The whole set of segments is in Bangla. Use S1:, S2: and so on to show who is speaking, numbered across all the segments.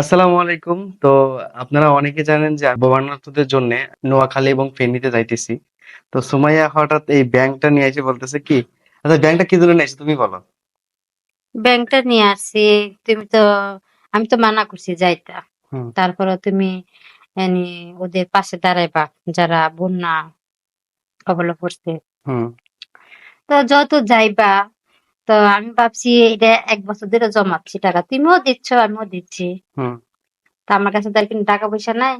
S1: আসসালামু আলাইকুম। তো আপনারা অনেকে জানেন যে ভবানার্থদের জন্য নোয়াখালী এবং ফেনীতে যাইতেছি। তো সুমাইয়া হঠাৎ এই ব্যাংকটা নিয়ে এসে বলতেছে কি আচ্ছা ব্যাংকটা কি জন্য নিয়ে তুমি বলো।
S2: ব্যাংকটা নিয়ে আসছি তুমি তো আমি তো মানা করছি যাইতা। তারপরে তুমি এনি ওদের পাশে দাঁড়াইবা যারা বন্যা কবলে পড়ছে।
S1: হুম।
S2: তো যত যাইবা তো আমি ভাবছি এটা এক বছর ধরে জমাচ্ছি টাকা। তুমিও দিচ্ছ আমিও দিচ্ছি।
S1: হুম।
S2: তা আমার কাছে তার কিন্তু টাকা পয়সা নাই।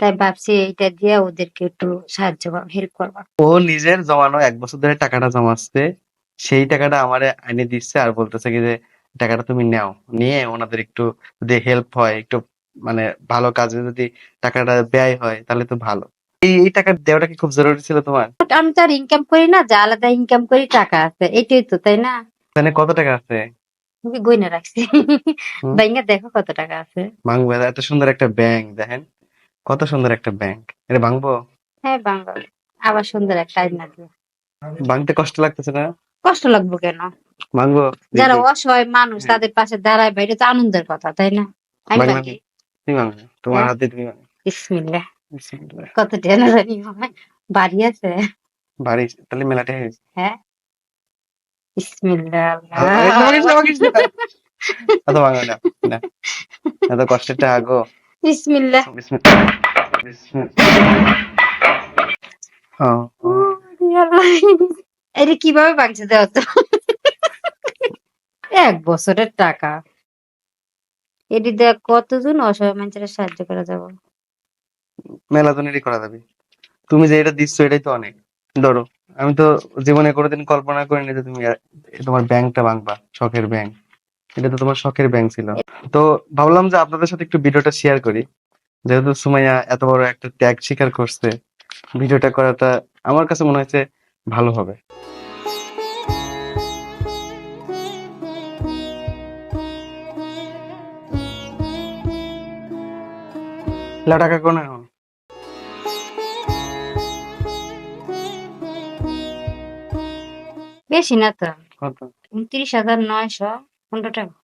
S2: তাই ভাবছি এটা দিয়ে ওদেরকে একটু সাহায্য হেল্প করবা।
S1: ও নিজের জমানো এক বছর ধরে টাকাটা জমাচ্ছে সেই টাকাটা আমারে এনে দিচ্ছে আর বলতেছে কি যে টাকাটা তুমি নাও। নিয়ে ওনাদের একটু যদি হেল্প হয় একটু মানে ভালো কাজে যদি টাকাটা ব্যয় হয় তাহলে তো ভালো। এই টাকা দেওয়াটা কি খুব জরুরি ছিল তোমার?
S2: আমি তো আর ইনকাম করি না যা আলাদা ইনকাম করি টাকা আছে। এটাই তো তাই না?
S1: এখানে কত টাকা আছে?
S2: আমি গয়না রাখছি। বাইঙ্গা দেখো কত টাকা আছে।
S1: ভাঙবো এত সুন্দর একটা ব্যাংক দেখেন। কত সুন্দর একটা ব্যাংক। এটা ভাঙবো?
S2: হ্যাঁ আবার সুন্দর একটা আইনা দিয়ে।
S1: ভাঙতে কষ্ট লাগতেছে না?
S2: কষ্ট লাগবে কেন?
S1: ভাঙবো?
S2: যারা অসহায় মানুষ
S1: হ্যাঁ।
S2: তাদের পাশে দাঁড়ায় বাইরে তো আনন্দের কথা তাই না? আমি
S1: বাংলা তুমি তোমার
S2: হ্যাঁ।
S1: হাতে তুমি
S2: বিসমিল্লাহ। কত টেনা জানি বাড়ি আছে
S1: বাড়ি তাহলে মেলাটা
S2: হ্যাঁ বিসমিল্লাহ।
S1: এত না না। এত
S2: বিসমিল্লাহ এটা কীভাবে ভাঙছে দেওয়া তো এক বছরের টাকা এটি দেখ কতজন অসহায় মানুষের সাহায্য করা যাবে
S1: মেলা তো করা যাবে তুমি যে এটা দিচ্ছ, এটাই তো অনেক। ধরো, আমি তো জীবনে কোনোদিন কল্পনা করিনি যে তুমি তোমার ব্যাংকটা ভাঙবা, শখের ব্যাংক। এটা তো তোমার শখের ব্যাংক ছিল। তো ভাবলাম যে আপনাদের সাথে একটু ভিডিওটা শেয়ার করি। যেহেতু সুমাইয়া এত বড় একটা ত্যাগ স্বীকার করছে, ভিডিওটা করাটা আমার কাছে মনে হয়েছে ভালো হবে। লা টাকা কোন এখন?
S2: বেশি না তো?
S1: কত?
S2: উনত্রিশ হাজার নয়শো পনেরো টাকা।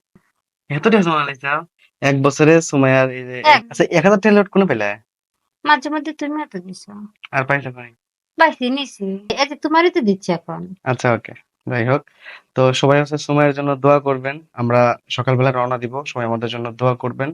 S1: এত টাকা জমা লাইছাও এক বছরে সুমাইয়ার এই যে
S2: এক-
S1: আচ্ছা এক হাজার টাকা লোড কোনো পেলে?
S2: মাঝে মধ্যে তুমি এত দিছো।
S1: আর পাইলে পাই
S2: বাইসি নিছি। এতে তোমারই তো দিচ্ছি এখন।
S1: আচ্ছা ওকে। যাই হোক তো সবাই হচ্ছে সময়ের জন্য দোয়া করবেন। আমরা সকালবেলা রওনা দিব সবাই আমাদের জন্য দোয়া করবেন।